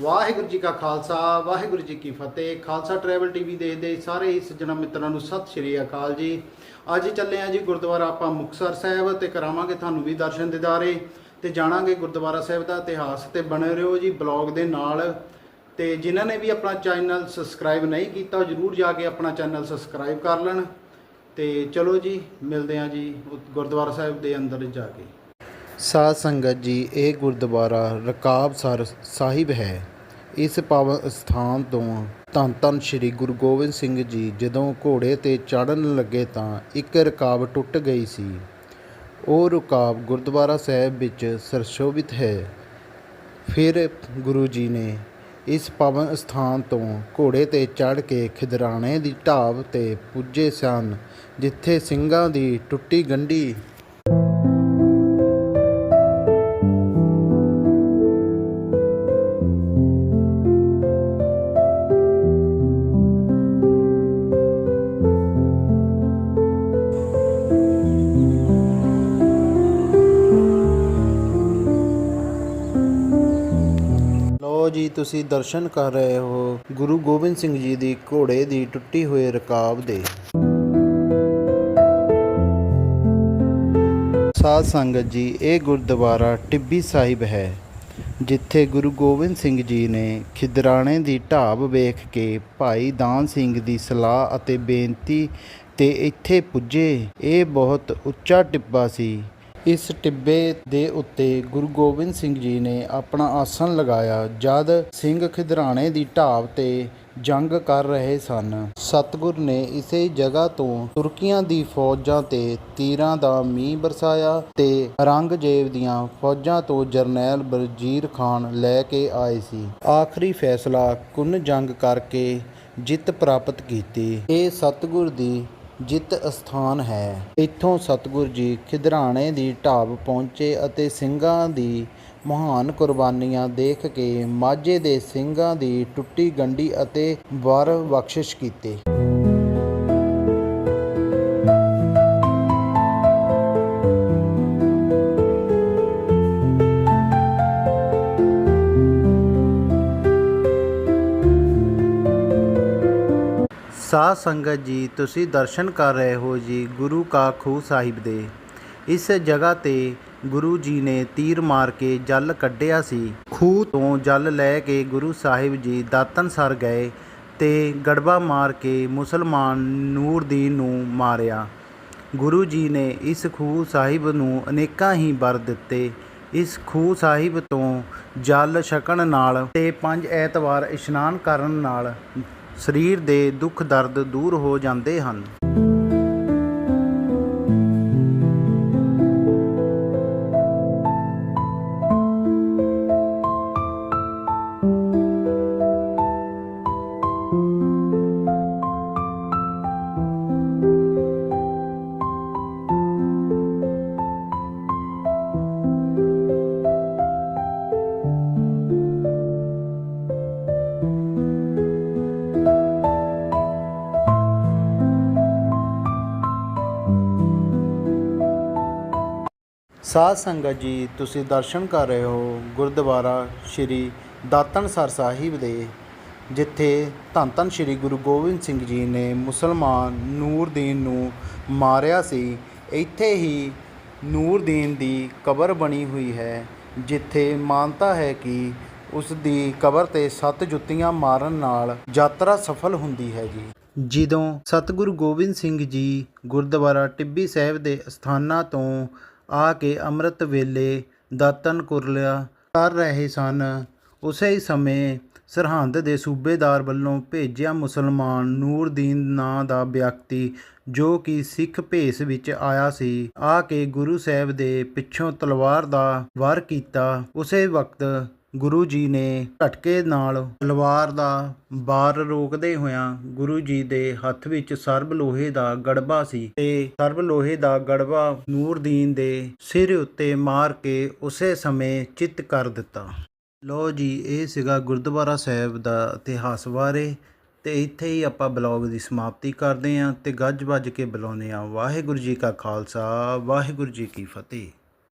ਵਾਹਿਗੁਰੂ ਜੀ ਕਾ ਖਾਲਸਾ, ਵਾਹਿਗੁਰੂ ਜੀ ਕੀ ਫਤਿਹ। Khalsa travel TV ਦੇਖਦੇ ਸਾਰੇ ਹੀ ਸੱਜਣਾ ਮਿੱਤਰਾਂ ਨੂੰ ਸਤਿ ਸ਼੍ਰੀ ਅਕਾਲ ਜੀ। ਅੱਜ ਚੱਲੇ ਆ ਜੀ ਗੁਰਦੁਆਰਾ ਆਪਾਂ ਮੁਕਤਸਰ ਸਾਹਿਬ ਤੇ ਕਰਾਵਾਂਗੇ ਤੁਹਾਨੂੰ ਵੀ ਦਰਸ਼ਨ ਦਿਦਾਰੇ ਤੇ ਜਾਣਾਂਗੇ ਗੁਰਦੁਆਰਾ ਸਾਹਿਬ ਦਾ ਇਤਿਹਾਸ ਤੇ ਬਣੇ ਰਹੋ ਜੀ ਬਲੌਗ ਦੇ ਨਾਲ। ਤੇ ਜਿਨ੍ਹਾਂ ਨੇ ਵੀ ਆਪਣਾ ਚੈਨਲ ਸਬਸਕ੍ਰਾਈਬ ਨਹੀਂ ਕੀਤਾ, ਜਰੂਰ ਜਾ ਕੇ ਆਪਣਾ ਚੈਨਲ ਸਬਸਕ੍ਰਾਈਬ ਕਰ ਲੈਣ। ਤੇ ਚਲੋ ਜੀ, ਮਿਲਦੇ ਆ ਜੀ ਗੁਰਦੁਆਰਾ ਸਾਹਿਬ ਦੇ ਅੰਦਰ ਜਾ ਕੇ। ਸਾਧ ਸੰਗਤ ਜੀ, ਇਹ ਗੁਰਦੁਆਰਾ ਰਕਾਬਸਰ ਸਾਹਿਬ ਹੈ। ਇਸ ਪਾਵਨ ਸਥਾਨ ਤੋਂ ਧੰਨ ਧੰਨ ਸ੍ਰੀ ਗੁਰੂ ਗੋਬਿੰਦ ਸਿੰਘ ਜੀ, ਜਦੋਂ ਘੋੜੇ ਤੇ ਚੜ੍ਹਨ ਲੱਗੇ ਤਾਂ ਇੱਕ ਰਕਾਬ ਟੁੱਟ ਗਈ ਸੀ। ਉਹ ਰਕਾਬ ਗੁਰਦੁਆਰਾ ਸਾਹਿਬ ਵਿੱਚ ਸਰਸ਼ੋਭਿਤ ਹੈ। ਫਿਰ ਗੁਰੂ ਜੀ ਨੇ ਇਸ ਪਾਵਨ ਸਥਾਨ ਤੋਂ ਘੋੜੇ ਤੇ ਚੜ੍ਹ ਕੇ ਖਿਦਰਾਣੇ ਦੀ ਢਾਬ ਤੇ ਪੁੱਜੇ ਸਨ, ਜਿੱਥੇ ਸਿੰਘਾਂ ਦੀ ਟੁੱਟੀ ਗੰਢੀ ਲੋ ਜੀ, ਤੁਸੀਂ ਦਰਸ਼ਨ ਕਰ ਰਹੇ ਹੋ। ਗੁਰੂ ਗੋਬਿੰਦ ਸਿੰਘ ਜੀ ਦੀ ਘੋੜੇ ਦੀ ਟੁੱਟੀ ਹੋਏ ਰਕਾਬ ਦੇ। ਸਾਧ ਸੰਗਤ ਜੀ, ਇਹ ਗੁਰਦੁਆਰਾ ਟਿੱਬੀ ਸਾਹਿਬ ਹੈ, ਜਿੱਥੇ ਗੁਰੂ ਗੋਬਿੰਦ ਸਿੰਘ ਜੀ ਨੇ ਖਿਦਰਾਣੇ ਦੀ ਢਾਬ ਵੇਖ ਕੇ ਭਾਈ ਦਾਨ ਸਿੰਘ ਦੀ ਸਲਾਹ ਅਤੇ ਬੇਨਤੀ ਤੇ ਇੱਥੇ ਪੁੱਜੇ। ਇਹ ਬਹੁਤ ਉੱਚਾ ਟਿੱਬਾ ਸੀ। ਇਸ ਟਿੱਬੇ ਦੇ ਉੱਤੇ ਗੁਰੂ ਗੋਬਿੰਦ ਸਿੰਘ ਜੀ ਨੇ ਆਪਣਾ ਆਸਣ ਲਗਾਇਆ, ਜਦ ਸਿੰਘ ਖਿਦਰਾਣੇ ਦੀ ਢਾਬ ਤੇ ਜੰਗ ਕਰ ਰਹੇ ਸਨ। ਸਤਗੁਰ ਨੇ ਇਸੇ ਜਗ੍ਹਾ ਤੋਂ ਤੁਰਕੀਆਂ ਦੀ ਫੌਜਾਂ ਤੇ ਤੀਰਾਂ ਦਾ ਮੀਂਹ ਬਰਸਾਇਆ ਤੇ ਔਰੰਗਜ਼ੇਬ ਦੀਆਂ ਫੌਜਾਂ ਤੋਂ ਜਰਨੈਲ ਬਰਜ਼ੀਰ ਖਾਨ ਲੈ ਕੇ ਆਏ ਸੀ। ਆਖਰੀ ਫੈਸਲਾ ਕੁੰਨ ਜੰਗ ਕਰਕੇ ਜਿੱਤ ਪ੍ਰਾਪਤ ਕੀਤੀ। ਇਹ ਸਤਗੁਰ ਦੀ ਜਿੱਤ ਅਸਥਾਨ ਹੈ। ਇੱਥੋਂ ਸਤਗੁਰ ਜੀ ਖਿਦਰਾਣੇ ਦੀ ਢਾਬ ਪਹੁੰਚੇ ਅਤੇ ਸਿੰਘਾਂ ਦੀ ਮਹਾਨ ਕੁਰਬਾਨੀਆਂ ਦੇਖ ਕੇ ਮਾਝੇ ਦੇ ਸਿੰਘਾਂ ਦੀ ਟੁੱਟੀ ਗੰਢੀ ਅਤੇ ਵਰ ਬਖਸ਼ਿਸ਼ ਕੀਤੇ। ਸਾਧ ਸੰਗਤ ਜੀ, ਤੁਸੀਂ ਦਰਸ਼ਨ ਕਰ ਰਹੇ ਹੋ ਜੀ ਗੁਰੂ ਕਾ ਖੂਹ ਸਾਹਿਬ ਦੇ। ਇਸ ਜਗ੍ਹਾ ਤੇ ਗੁਰੂ ਜੀ ਨੇ ਤੀਰ ਮਾਰ ਕੇ ਜਲ ਕੱਢਿਆ ਸੀ। ਖੂਹ ਤੋਂ ਜਲ ਲੈ ਕੇ ਗੁਰੂ ਸਾਹਿਬ ਜੀ ਦਾਤਨਸਰ ਗਏ ਤੇ ਗੜਬਾ ਮਾਰ ਕੇ ਮੁਸਲਮਾਨ ਨੂਰਦੀਨ ਨੂੰ ਮਾਰਿਆ। ਗੁਰੂ ਜੀ ਨੇ ਇਸ ਖੂਹ ਸਾਹਿਬ ਨੂੰ ਅਨੇਕਾਂ ਹੀ ਵਰ ਦਿੱਤੇ। ਇਸ ਖੂਹ ਸਾਹਿਬ ਤੋਂ ਜਲ ਛਕਣ ਨਾਲ ਤੇ ਪੰਜ ਐਤਵਾਰ ਇਸ਼ਨਾਨ ਕਰਨ ਨਾਲ ਸਰੀਰ ਦੇ ਦੁੱਖ ਦਰਦ ਦੂਰ ਹੋ ਜਾਂਦੇ ਹਨ। ਸਾਧ ਸੰਗਤ ਜੀ, ਤੁਸੀਂ ਦਰਸ਼ਨ ਕਰ ਰਹੇ ਹੋ ਗੁਰਦੁਆਰਾ ਸ਼੍ਰੀ ਦਾਤਨਸਰ ਸਾਹਿਬ ਦੇ, ਜਿੱਥੇ ਧੰਨ ਧੰਨ ਸ਼੍ਰੀ ਗੁਰੂ ਗੋਬਿੰਦ ਸਿੰਘ ਜੀ ਨੇ ਮੁਸਲਮਾਨ ਨੂਰਦੀਨ ਨੂੰ ਮਾਰਿਆ ਸੀ। ਇੱਥੇ ਹੀ ਨੂਰਦੀਨ ਦੀ ਕਬਰ ਬਣੀ ਹੋਈ ਹੈ, ਜਿੱਥੇ ਮਾਨਤਾ ਹੈ ਕਿ ਉਸ ਦੀ ਕਬਰ ਤੇ ਸੱਤ ਜੁੱਤੀਆਂ ਮਾਰਨ ਨਾਲ ਯਾਤਰਾ ਸਫਲ ਹੁੰਦੀ ਹੈ ਜੀ। ਜਦੋਂ ਸਤਿਗੁਰੂ ਗੋਬਿੰਦ ਸਿੰਘ ਜੀ ਗੁਰਦੁਆਰਾ ਟਿੱਬੀ ਸਾਹਿਬ ਦੇ ਅਸਥਾਨਾਂ ਤੋਂ ਆ ਕੇ ਅੰਮ੍ਰਿਤ ਵੇਲੇ ਦਾਤਨ ਕੁਰਲਿਆ ਕਰ ਰਹੇ ਸਨ। ਉਸੇ ਸਮੇਂ ਸਰਹੰਦ ਦੇ ਸੂਬੇਦਾਰ ਵੱਲੋਂ ਭੇਜਿਆ ਮੁਸਲਮਾਨ ਨੂਰਦੀਨ ਨਾਂ ਦਾ ਵਿਅਕਤੀ, ਜੋ ਕਿ ਸਿੱਖ ਭੇਸ ਵਿੱਚ ਆਇਆ ਸੀ, ਆ ਕੇ ਗੁਰੂ ਸਾਹਿਬ ਦੇ ਪਿੱਛੋਂ ਤਲਵਾਰ ਦਾ ਵਾਰ ਕੀਤਾ। ਉਸੇ ਵਕਤ ਗੁਰੂ ਜੀ ਨੇ ਝਟਕੇ ਨਾਲ ਤਲਵਾਰ ਦਾ ਬਾਰ ਰੋਕਦੇ ਹੋਇਆਂ ਗੁਰੂ ਜੀ ਦੇ ਹੱਥ ਵਿੱਚ ਸਰਬ ਲੋਹੇ ਦਾ ਗੜਬਾ ਸੀ ਤੇ ਸਰਬ ਲੋਹੇ ਦਾ ਗੜਬਾ ਨੂਰਦੀਨ ਦੇ ਸਿਰ ਉੱਤੇ ਮਾਰ ਕੇ ਉਸੇ ਸਮੇਂ ਚਿੱਤ ਕਰ ਦਿੱਤਾ। ਲੋ ਜੀ, ਇਹ ਸੀਗਾ ਗੁਰਦੁਆਰਾ ਸਾਹਿਬ ਦਾ ਇਤਿਹਾਸ ਬਾਰੇ ਤੇ ਇੱਥੇ ਹੀ ਆਪਾਂ ਬਲੌਗ ਦੀ ਸਮਾਪਤੀ ਕਰਦੇ ਆਂ ਤੇ ਗੱਜ ਵੱਜ ਕੇ ਬੁਲਾਉਂਦੇ ਆਂ ਵਾਹਿਗੁਰੂ ਜੀ ਕਾ ਖਾਲਸਾ, ਵਾਹਿਗੁਰੂ ਜੀ ਕੀ ਫਤਿਹ।